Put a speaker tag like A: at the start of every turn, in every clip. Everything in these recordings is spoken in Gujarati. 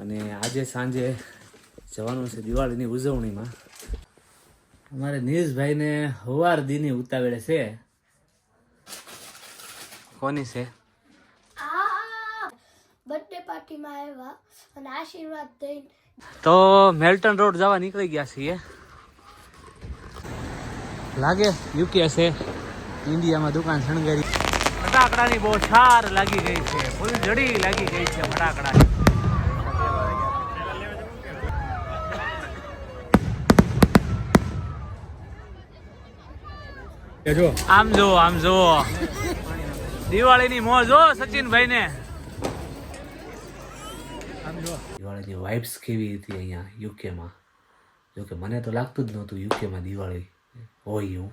A: અને આજે સાંજે જવાનું છે દિવાળીની ઉજવણીમાં. અમારે નીરજભાઈને હવાર દીની ઉતાવળે છે. કોની છે?
B: બર્થડે પાર્ટીમાં આવ્યા અને આશીર્વાદ દઈને.
A: તો મેલ્ટન રોડ જવા નીકળી ગયા છીએ. લાગે યુકે છે? ઇન્ડિયામાં દુકાન શણગારી. ફટાકડાની બહુ છાર લાગી ગઈ છે. ફૂલ જડી લાગી ગઈ છે ફટાકડાની. આમ જો આમ જો દિવાળીની મોજ હો સચિનભાઈ ને દિવાળીની વાઇબ્સ કેવી હતી અહીંયા યુકેમાં? જોકે મને તો લાગતું જ નહોતું યુકેમાં દિવાળી હોય એવું.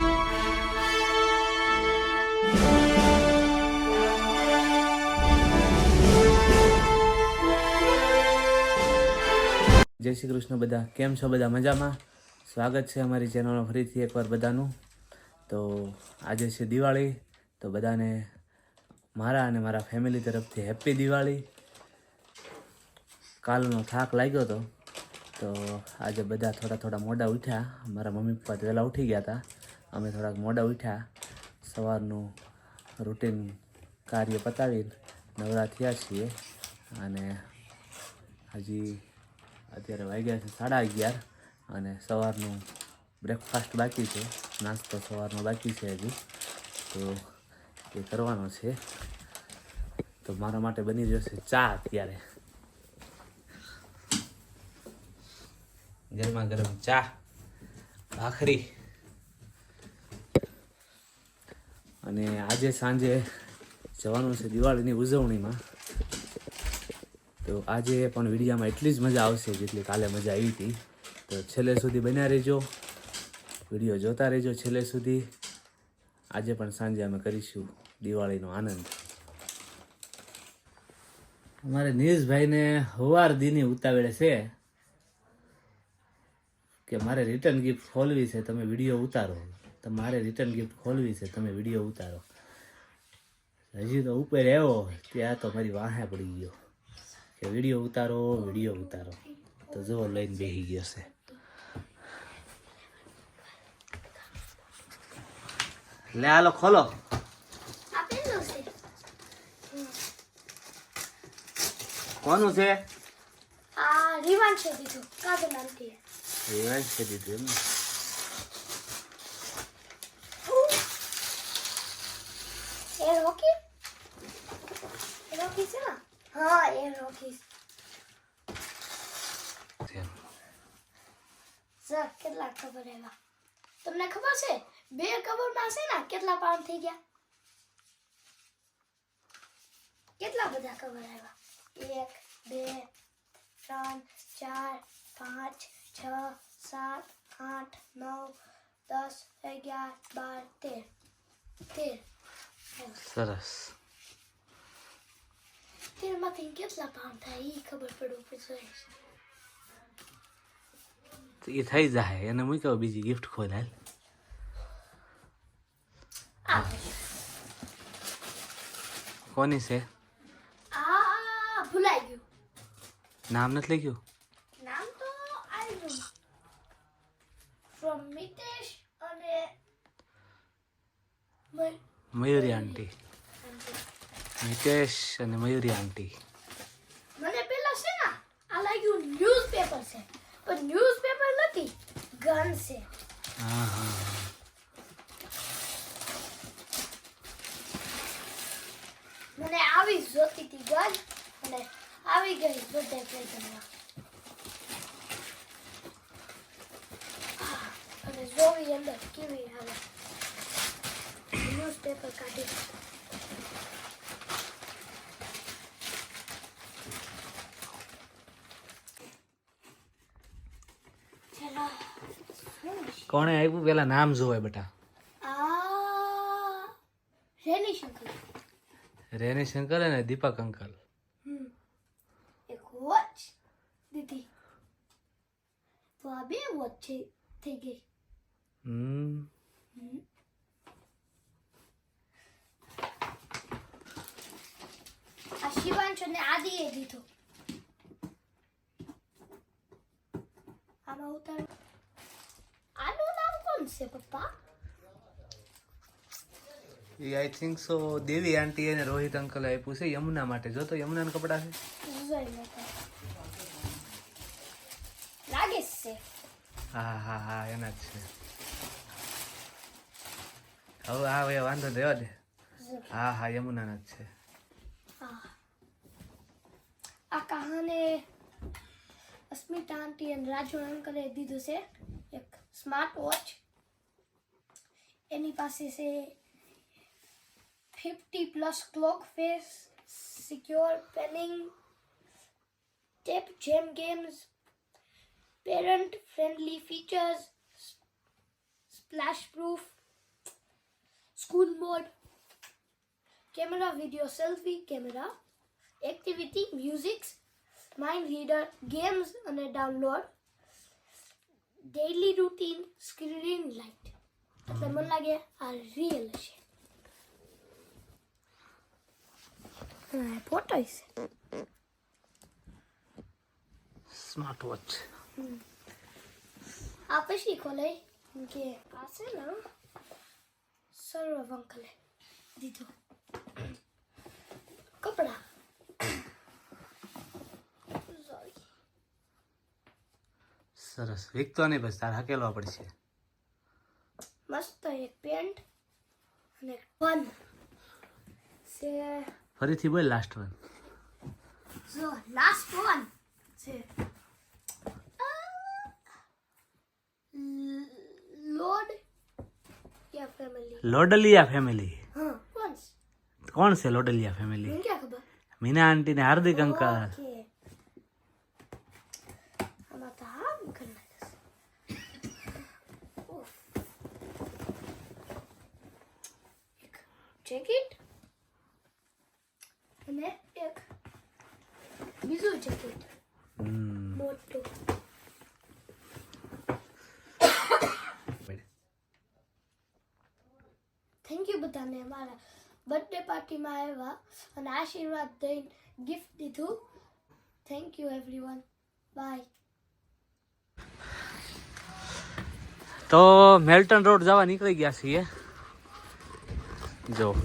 A: જય શ્રી કૃષ્ણ બધા કેમ છો બધા? મજામાં? સ્વાગત છે અમારી ચેનલમાં ફરીથી એકવાર બધાનું. તો આજે છે દિવાળી, તો બધાને મારા અને મારા ફેમિલી તરફથી હેપી દિવાળી. કાલનો થાક લાગ્યો હતો તો આજે બધા થોડા થોડા મોડા ઉઠ્યા. મારા મમ્મી પપ્પા વહેલા ઉઠી ગયા હતા અમે થોડાક મોડા ઉઠ્યા, સવારનું રૂટીન કાર્ય પતાવી નવરા થયા છીએ. અને હજી અત્યારે વાગ્યા છે સાડા અગિયાર અને સવારનું બ્રેકફાસ્ટ બાકી છે, નાસ્તો સવારનો બાકી છે હજી. તો એ કરવાનો છે. તો મારા માટે બની જશે ચા અત્યારે. ગરમા ગરમ ચા, ભાખરી. અને આજે સાંજે જવાનું છે દિવાળીની ઉજવણીમાં. તો આજે પણ વિડીયામાં એટલી જ મજા આવશે જેટલી કાલે મજા આવી હતી. તો છેલ્લે સુધી બન્યા રહેજો. વીડિયો જોતા રહેજો છેલ્લે સુધી. આજે પણ સાંજે અમે કરીશું દિવાળીનો આનંદ. અમારે નીરજભાઈને હવાર દીની ઉતાવળે છે કે મારે રિટર્ન ગિફ્ટ ખોલવી છે, તમે વીડિયો ઉતારો. તો મારે રિટર્ન ગિફ્ટ ખોલવી છે, તમે વીડિયો ઉતારો. હજી તો ઉપર આવ્યો, ત્યાં તો મારી વાહે પડી ગયો. કે વીડિયો ઉતારો વીડિયો ઉતારો. તો જો લઈને બેસી ગયો છે. લે હાલો ખોલો. કોનું છે?
B: આ રિવાન છે દીધું.
A: રિવાઇઝ કરી દીધું એમ
B: એ રોકી? એ રોકી છે હા એ રોકી
A: તેમ.
B: કેટલા ખબર એવા તમને ખબર છે? બે કબરમાં છે ને કેટલા પાઉન્ડ થઈ ગયા? કેટલા બધા કબર આવ્યા? એક બે ત્રણ ચાર પાંચ છ સાત આઠ નવ દસ અગિયાર બાર તેર. તેર.
A: સરસ.
B: તેરમાંથી કેટલા પાઉન્ડ થાય એ ખબર પડવું
A: તો એ થઈ જાય. એને મૂક્યો બીજી ગિફ્ટ ખોલાય
B: આ
A: કોની છે
B: આ ભૂલાઈ ગયું
A: નામ નથી લખ્યું
B: નામ તો આવી ગયું ફ્રોમ મિતેશ અને
A: મયુરી આંટી મિતેશ અને મયુરી આંટી
B: મને પેલા છે ને આ લાગ્યું ન્યૂઝપેપર છે પણ ન્યૂઝપેપર નથી ગન છે
A: હા હા હા.
B: મને આવી જ જોતી હતી ગન અને આવી આવ્યું બર્થડે અને જોવી અંદર કેવી આવે ન્યૂઝપેપર કાઢી
A: કોણે આપ્યું? પેલા નામ જોવાય બેટા.
B: રેની શંકર.
A: રેની શંકર અને દીપક અંકલ
B: હમ એક વોચ દીધી તો આ બે વોચ છે થઈ ગઈ
A: હમ
B: આ શિવાંશ અને આદિએ દીધો. આમાં ઉતાર આનું નામ કોણ છે પપ્પા?
A: એ આઈ થિંક સો દેવી આંટી અને રોહિત અંકલે આપ્યું છે યમુના માટે. જો તો યમુનાના કપડા છે.
B: લાગે
A: હા હા હા એના જ છે. હવે હા વાંધો દેવા દે. હા હા યમુનાના જ છે.
B: આ કહાને અસ્મિતા આંટી અને રાજુ અંકલે દીધું છે એક સ્માર્ટ વોચ એની પાસે છે fifty plus clock face secure pairing tap જેમ games parent friendly features splash proof school mode camera video selfie, camera activity music mind reader games અને download daily routine screen light એટલે મને લાગે આ રિયલ છે ફોટો છે
A: સ્માર્ટ વોચ
B: આ પછી ખોલે કે આ છે ને સર્વ અંકલે દીધું
A: સરસ. વિકતો નહીં બસ તારે હકેલવા પડશે.
B: મસ્ત એક પેન્ટ અને વન છે
A: ફરીથી બોલ લાસ્ટ વન
B: જો લાસ્ટ વન છે લોડ યા ફેમિલી.
A: લોડલિયા ફેમિલી.
B: હા
A: કોણ છે? લોડલિયા ફેમિલી?
B: મને ક્યાં ખબર?
A: મીના આંટી ને હાર્દિક અંકલ
B: ઓકે આમાં તો આમ કરી નાખીશ. ઉફ. એક જેકેટ અને એક બીજું જેકેટ. મોટું થેન્ક યુ બધાને મારા બર્થડે પાર્ટીમાં આવ્યા અને આશીર્વાદ દઈને ગિફ્ટ દીધું. થેન્ક યુ એવરીવન બાય
A: તો મેલ્ટન રોડ જવા નીકળી ગયા છીએ. જો.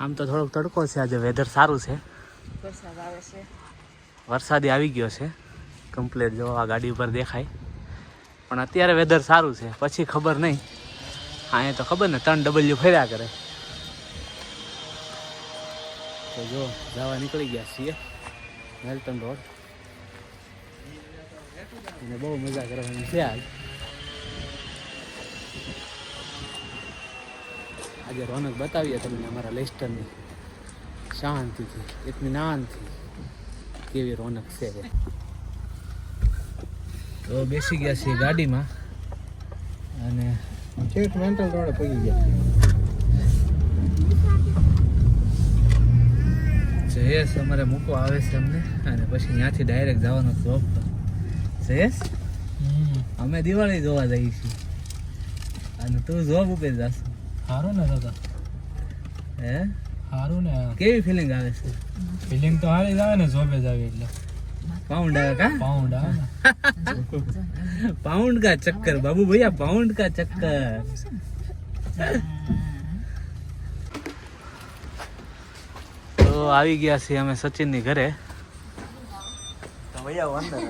A: આમ તો થોડોક તડકો છે આજે વેધર સારું છે.
C: વરસાદ આવે છે.
A: વરસાદી આવી ગયો છે. કમ્પ્લેટ જો આ ગાડી ઉપર દેખાય. પણ અત્યારે વેધર સારું છે. પછી ખબર નહીં. અહીંયા તો ખબર ને ત્રણ ડબલ્યુ ફર્યા કરે. તો જો જવા નીકળી ગયા છીએ. મેલ્ટન રોડ અને બહુ મજા કરવાની છે આજ. આજે રોનક બતાવીએ તમને અમારા લેસ્ટરની. શાંતિથી ઇતમિનાનથી કેવી રોનક છે. તો બેસી ગયા છીએ ગાડીમાં અને
D: ઠેઠ મેન્ટલ રોડે પગી ગયા
A: જયેશ અમારે મૂકવા આવે છે અમને અને પછી ત્યાંથી ડાયરેક્ટ જવાનો જોબ જયેશ? અમે દિવાળી જોવા જઈએ છીએ. અને તું જોબ ઉપર જાશ.
D: સારો ને તો
A: હે?
D: સારું ને
A: કેવી ફિલિંગ આવે છે?
D: ફિલિંગ તો સારી જ આવે ને જોબે જ આવી એટલે.
A: પાઉન્ડ આવે કા?
D: પાઉન્ડ આવે
A: પાઉન્ડ કા ચક્કર? બાબુ ભૈયા પાઉન્ડ કા ચક્કર? તો આવી ગયા છીએ અમે સચિનની ઘરે. તો ભૈયા અંદર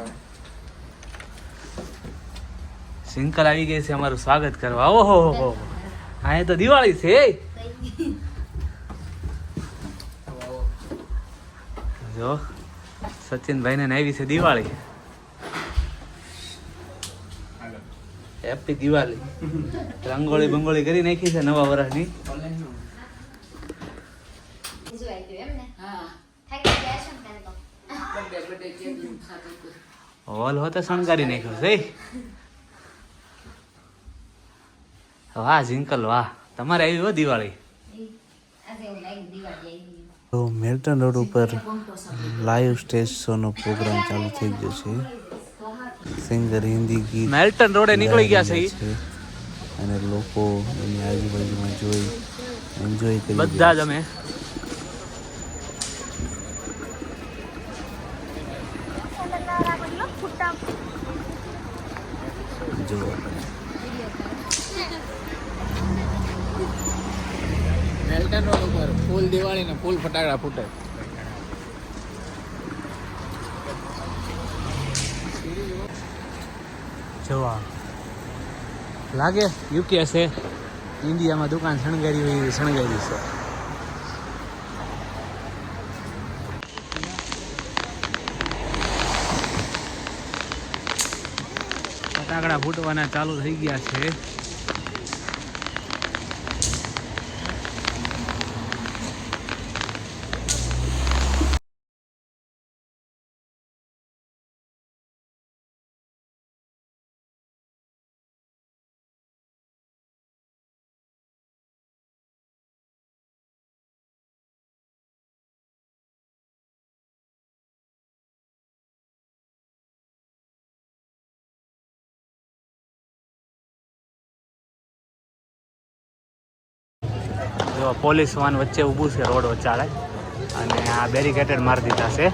A: સિંકલ આવી ગઈ છે અમારું સ્વાગત કરવા. ઓહો હો હો. અહીંયા તો દિવાળી છે. જો સચિનભાઈ ને આવી છે દિવાળી. હેપી દિવાળી. રંગોળી બંગોળી કરી નાખી છે નવા વર્ષની હોલ હોતે શણગારી નાખ્યો છે. વાહ જિંકલ વાહ તમારે આવી હો દિવાળી?
E: તો મેલ્ટન રોડ ઉપર લાઈવ સ્ટેજ શોનો પ્રોગ્રામ ચાલુ થઈ ગયો છે. સિંગર હિન્દી ગીત
A: મેલ્ટન રોડે નીકળી ગયા છે
E: અને લોકો એની આજુબાજુમાં જોઈ એન્જોય કરી
A: બધા જ અમે
B: ફૂટા
A: જુઓ
D: મેલ્ટન રોડ ઉપર ફૂલ દિવાળી ને ફૂલ ફટાકડા ફૂટે.
A: જોવા લાગે યુકે છે. ઇન્ડિયામાં દુકાન શણગારી હોય એવી શણગારી છે. ફટાકડા ફૂટવાના ચાલુ થઈ ગયા છે. જો પોલીસ વાન વચ્ચે ઊભું છે રોડ વચાળે. અને આ બેરિકેટેડ મારી દીધા છે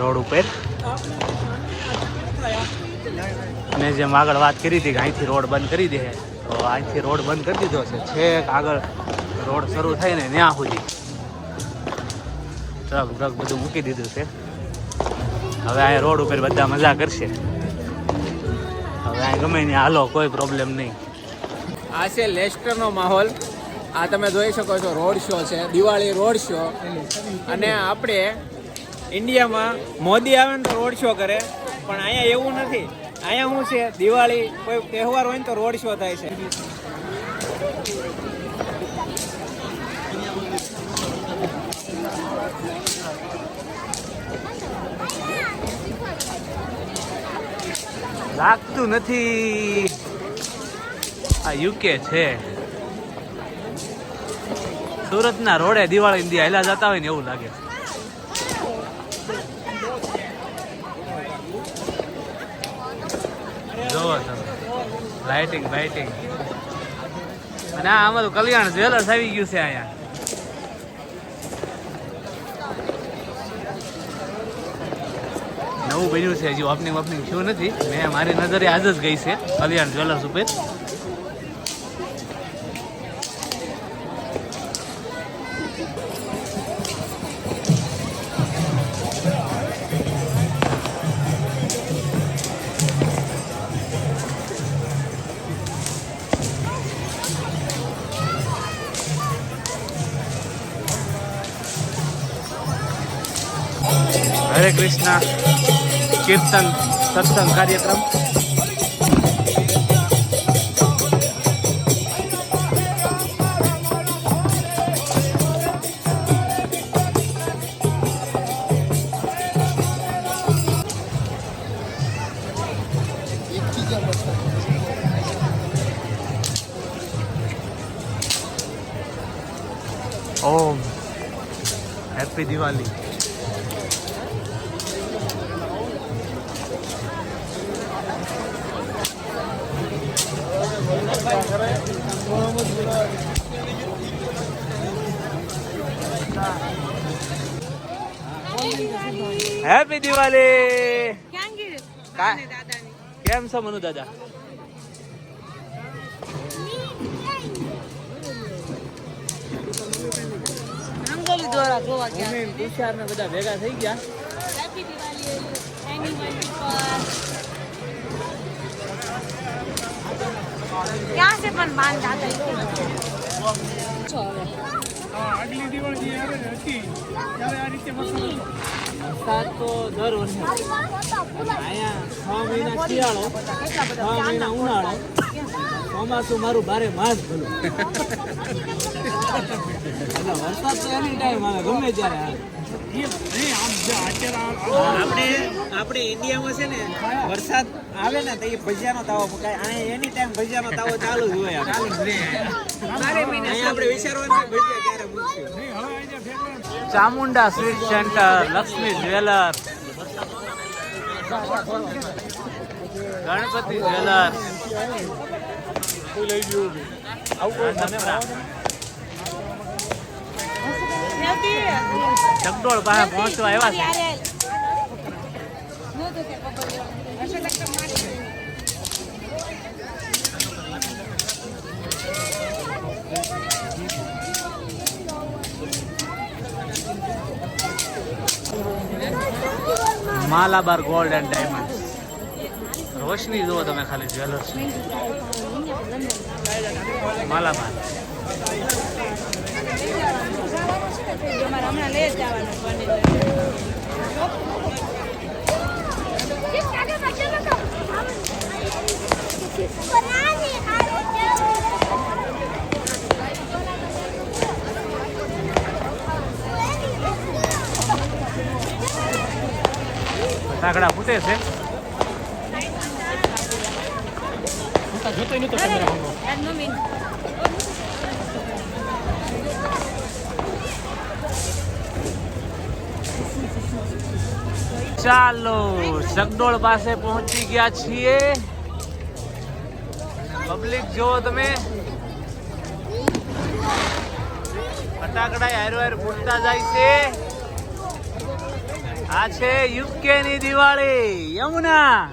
A: રોડ ઉપર. મેં જેમ આગળ વાત કરી હતી કે અહીંથી રોડ બંધ કરી દે તો અહીંથી રોડ બંધ કરી દીધો છે. છેક આગળ રોડ શરૂ થાય ને ત્યાં સુધી. ટ્રક ટ્રક બધું મૂકી દીધું છે. હવે અહીંયા રોડ ઉપર બધા મજા કરશે. હવે અહીં ગમે ત્યાં હાલો, કોઈ પ્રોબ્લેમ નહીં.
D: આ છે લેસ્ટરનો માહોલ. આ તમે જોઈ શકો છો, રોડ શો છે, દિવાળી રોડ શો. અને આપણે ઇન્ડિયામાં મોદી આવે ને તો રોડ શો કરે. પણ અહીંયા એવું નથી. અહીંયા શું છે? દિવાળી, કોઈ તહેવાર હોય ને તો રોડ શો થાય છે.
A: લાગતું નથી. આ યુકે છે. સુરતના રોડે દિવાળી ઇન્ડિયા હેલા જતા હોય ને એવું લાગે. જોવો તમે. લાઇટિંગ લાઇટિંગ અને આ અમારું કલ્યાણ જ્વેલર્સ આવી ગયું છે અહીંયા. નવું બન્યું છે, હજી ઓપનિંગ ઓપનિંગ થયું નથી. મેં મારી નજરે આજ જ ગઈ છે, કલ્યાણ જ્વેલર્સ ઉપર. કૃષ્ણ કીર્તન સત્સંગ કાર્યક્રમ ઓમ હેપી દિવાળી હેપી દિવાળી કેમ છો મનુ દાદા? બધા ભેગા થઈ ગયા.
C: ક્યાં છે પણ છો
A: વરસાદ તો દર અહીંયા છ મહિના શિયાળો છ મહિના ઉનાળો ચોમાસું મારું બારે માસ એટલે વરસાદ તો એની ટાઈમ આવે, ગમે ત્યારે આવે.
D: આપણે આપણે ઇન્ડિયામાં છે ને વરસાદ આવે ને તો એ ભજીયાનો તાવો પકાય. અને એની ટાઈમ ભજીયાનો તાવો ચાલુ જ હોય ચાલુ જ રહે. અહીંયા આપણે વિચારવાનું ભજીયા ક્યારે મૂકશું
A: Chamunda sweet centre Lakshmi jeweller Ganpati jeweller ચકડોળ પાસે પહોંચવા આવ્યા છે. માલાબાર ગોલ્ડ એન્ડ ડાયમંડ રોશની જુઓ તમે ખાલી જ્વેલર્સ માલાબાર.
C: અમારે હમણાં લઈ જ જવાનું બને
A: ફટાકડા ફૂટે છે ચાલો, સગડોળ પાસે પહોંચી ગયા છીએ. પબ્લિક જો તમે. ફટાકડા હેર હાર ફૂટતા જાય છે. આ છે યુકે ની દિવાળી, યમુના.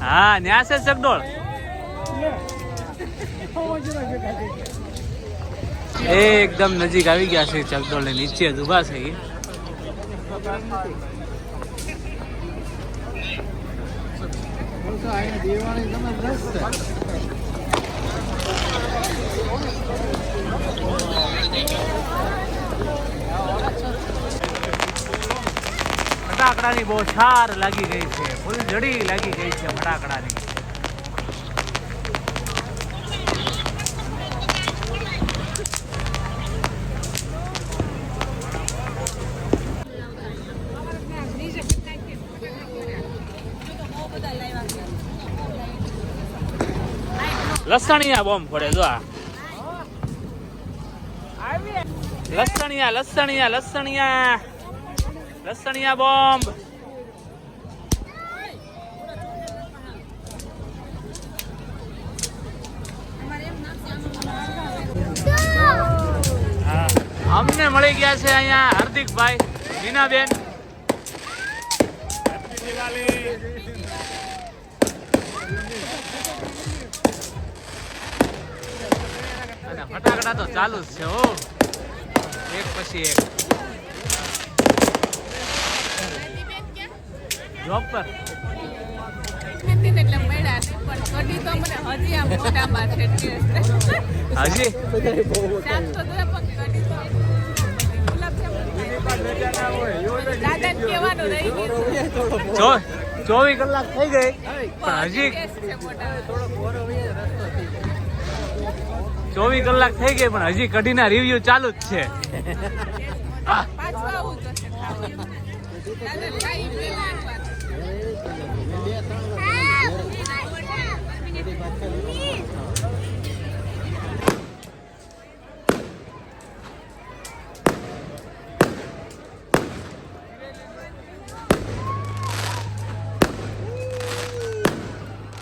A: હા, ન્યા છે સગડોળ. એકદમ નજીક આવી ગયા છે ચકડોળ ને નીચે જ ઊભા છે. ફટાકડાની બહુ છાર લાગી ગઈ છે ફૂલ જડી લાગી ગઈ છે ફટાકડાની લસણિયા બોમ્બ પડે જો આ. લસણિયા લસણિયા લસણિયા. લસણિયા બોમ્બ. અમને મળી ગયા છે અહીંયા હાર્દિકભાઈ બીનાબેન તો ચાલુ જ છે, હો. એક પછી એક. જોબ પર?
C: હજી?
A: ચોવીસ કલાક થઈ ગઈ. પણ હજી. ચોવીસ કલાક થઈ ગઈ, પણ હજી કઢીના રિવ્યુ ચાલુ જ છે.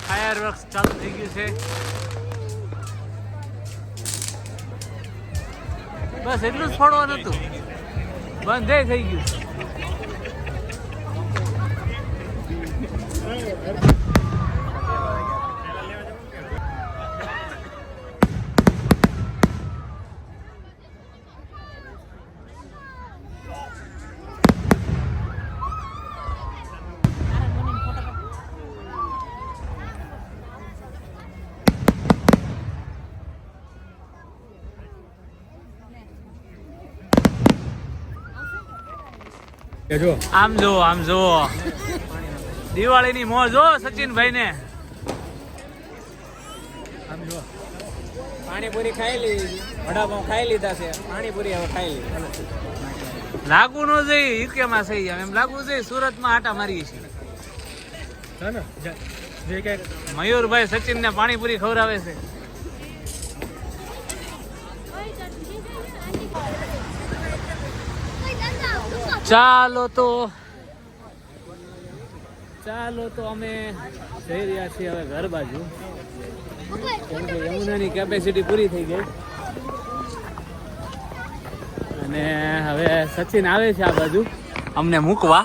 A: ફાયર વર્ક્સ ચાલુ થઈ ગયું છે એટલું જ ફળવાનું હતું. બંધ થઈ ગયું. આમ જો આમ જો દિવાળીની મોજ જો સચિનભાઈ ને
D: પાણીપુરી ખાઈ લીધી વડાપાઉં ખાઈ લીધા છે. પાણીપુરી હવે ખાઈ લીધી
A: લાગુ નો જઈ યુકે માં થઈ એમ લાગુ જઈ સુરતમાં આટા મારીએ છીએ. મયુરભાઈ સચિન ને પાણીપુરી ખવડાવે છે. ચાલો તો. ચાલો તો અમે જઈ રહ્યા છીએ હવે ઘર બાજુ. કેમ કે યમુનાની કેપેસિટી પૂરી થઈ ગઈ. અને હવે સચિન આવે છે આ બાજુ. અમને મૂકવા.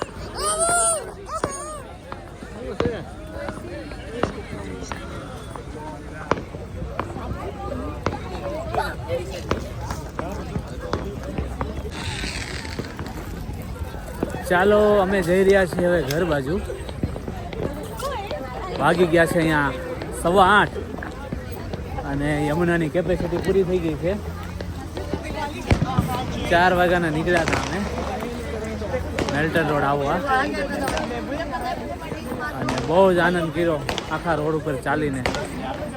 A: ચાલો, અમે જઈ રહ્યા છીએ હવે ઘર બાજુ. વાગી ગયા છે અહીંયા સવા આઠ. અને યમુનાની કેપેસિટી પૂરી થઈ ગઈ છે. ચાર વાગ્યાના નીકળ્યા હતા અમે. મેલ્ટર રોડ આવવા અને બહુ જ આનંદ કર્યો. આખા રોડ ઉપર ચાલીને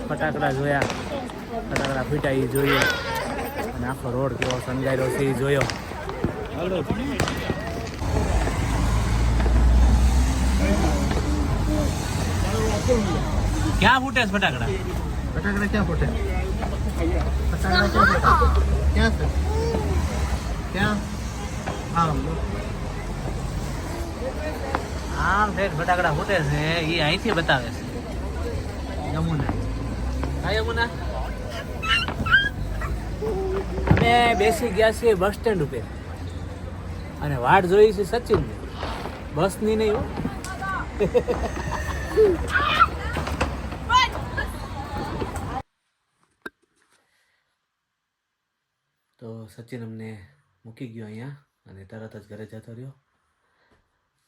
A: ફટાકડા જોયા. ફટાકડા ફીટા એ જોઈએ અને આખો રોડ કેવો સંગાર્યો છે એ જોયો. ક્યાં ફૂટે છે ફટાકડા?
F: ફટાકડા ક્યાં ફૂટે? ફટાકડા ક્યાં ફૂટે? ક્યાં છે? ક્યાં? આમ.
A: આમ ઠેઠ ફટાકડા ફૂટે છે એ અહીંથી બતાવે છે. યમુના. હા યમુના? અમે બેસી ગયા છીએ બસ સ્ટેન્ડ ઉપર. અને વાટ જોઈ છે સચિન બસની નહીં હો તો સચિન અમને મૂકી ગયો અહીંયા અને તરત જ ઘરે જતો રહ્યો.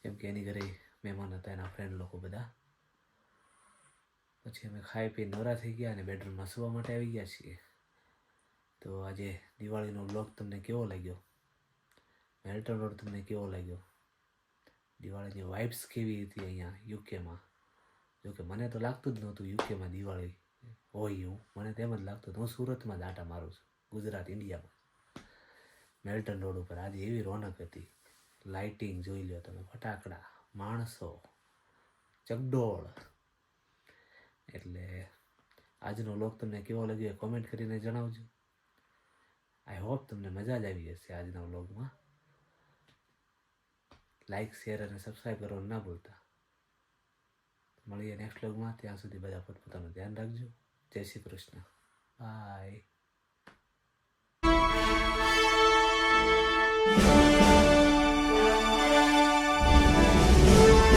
A: કેમ કે એની ઘરે મહેમાન હતા, એના ફ્રેન્ડ લોકો બધા. પછી અમે ખાઈ પી નવરા થઈ ગયા અને બેડરૂમમાં સુવા માટે આવી ગયા છીએ. તો આજે દિવાળીનો બ્લોગ તમને કેવો લાગ્યો? મેલ્ટન રોડ તમને કેવો લાગ્યો? દિવાળીની વાઇબ્સ કેવી હતી અહીંયા યુકેમાં જોકે મને તો લાગતું જ નહોતું યુકેમાં દિવાળી હોય એવું. મને તેમ જ લાગતું હતું. હું સુરતમાં જ મારું છું. ગુજરાત ઇન્ડિયામાં મેલ્ટન રોડ ઉપર આજે એવી રોનક હતી. લાઇટિંગ જોઈ લો તમે, ફટાકડા, માણસો, ચગડોળ. એટલે આજનો લોક તમને કેવો લાગ્યો એ કોમેન્ટ કરીને જણાવજો. આઈ હોપ તમને મજા જ આવી હશે આજના વ્લોગમાં. લાઇક શેર અને સબસ્ક્રાઈબ કરવાનું ના ભૂલતા. મળીએ નેક્સ્ટ વ્લોગમાં. ત્યાં સુધી બધા પોતપોતાનું ધ્યાન રાખજો. Jai Shri Krishna. Bye Thank you.